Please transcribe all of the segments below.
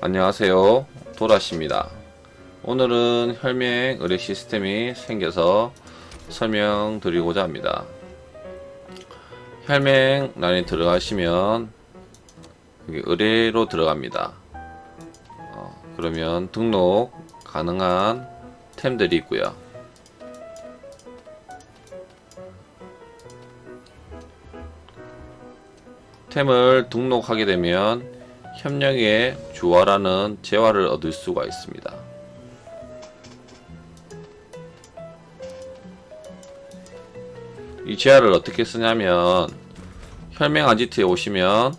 안녕하세요. 도라씨입니다. 오늘은 혈맹 의뢰 시스템이 생겨서 설명드리고자 합니다. 혈맹 란에 들어가시면 의뢰로 들어갑니다. 어, 그러면 등록 가능한 템들이 있고요. 템을 등록하게 되면 협력의 주화라는 재화를 얻을 수가 있습니다. 이 재화를 어떻게 쓰냐면 혈맹 아지트에 오시면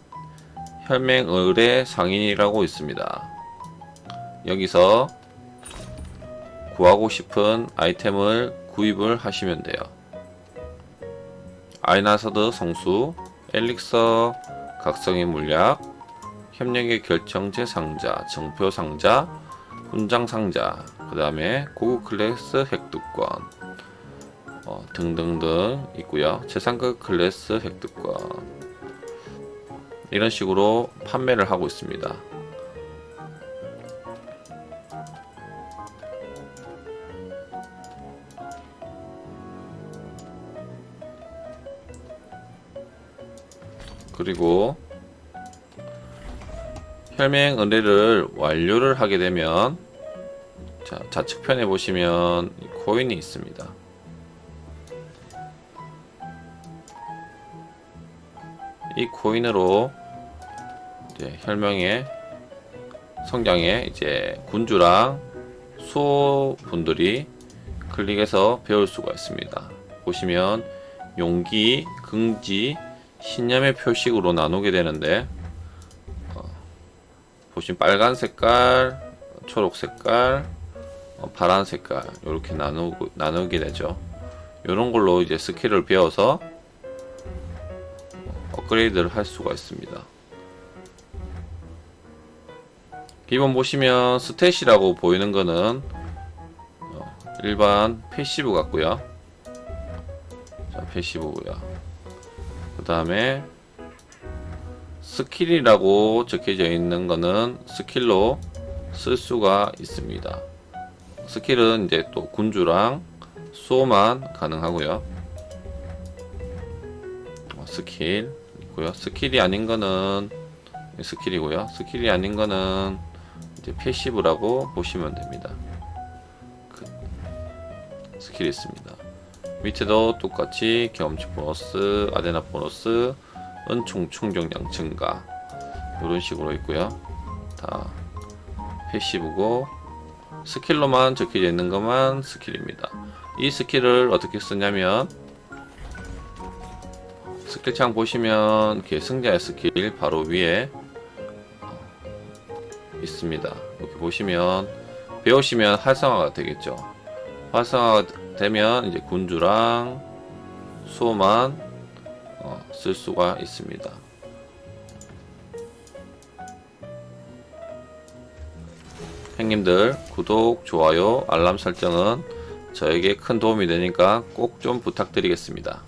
혈맹 의뢰 상인이라고 있습니다. 여기서 구하고 싶은 아이템을 구입을 하시면 돼요. 아이나서드 성수, 엘릭서 각성의 물약, 협력의 결정체 상자, 정표 상자, 훈장 상자, 그 다음에 고급 클래스 획득권 어, 등등등 있고요. 최상급 클래스 획득권 이런 식으로 판매를 하고 있습니다. 그리고 혈맹 의뢰를 완료를 하게 되면 자, 좌측편에 보시면 이 코인이 있습니다. 이 코인으로 이제 혈명의 성장에 이제 군주랑 수호 분들이 클릭해서 배울 수가 있습니다. 보시면 용기, 긍지, 신념의 표식으로 나누게 되는데 어, 보시면 빨간 색깔, 초록 색깔, 어, 파란 색깔 이렇게 나누고 나누게 되죠. 이런 걸로 이제 스킬을 배워서 어, 업그레이드를 할 수가 있습니다. 기본 보시면 스탯이라고 보이는 거는 어, 일반 패시브 같고요. 자, 패시브고요. 그 다음에 스킬이라고 적혀져 있는 거는 스킬로 쓸 수가 있습니다. 스킬은 이제 또 군주랑 수호만 가능하고요. 어, 스킬 있고요. 스킬이 아닌 거는 스킬이고요. 스킬이 아닌 거는 이제 패시브라고 보시면 됩니다. 그 스킬이 있습니다. 밑에도 똑같이 경험치 보너스, 아데나 보너스, 은총 충족량 증가 이런 식으로 있고요. 다 패시브고 스킬로만 적혀져 있는 것만 스킬입니다. 이 스킬을 어떻게 쓰냐면 스킬창 보시면 이렇게 승자의 스킬 바로 위에 있습니다. 이렇게 보시면 배우시면 활성화가 되겠죠. 활성화가 되면 이제 군주랑 수호만 어, 쓸 수가 있습니다. 형님들 구독, 좋아요, 알람 설정은 저에게 큰 도움이 되니까 꼭 좀 부탁드리겠습니다.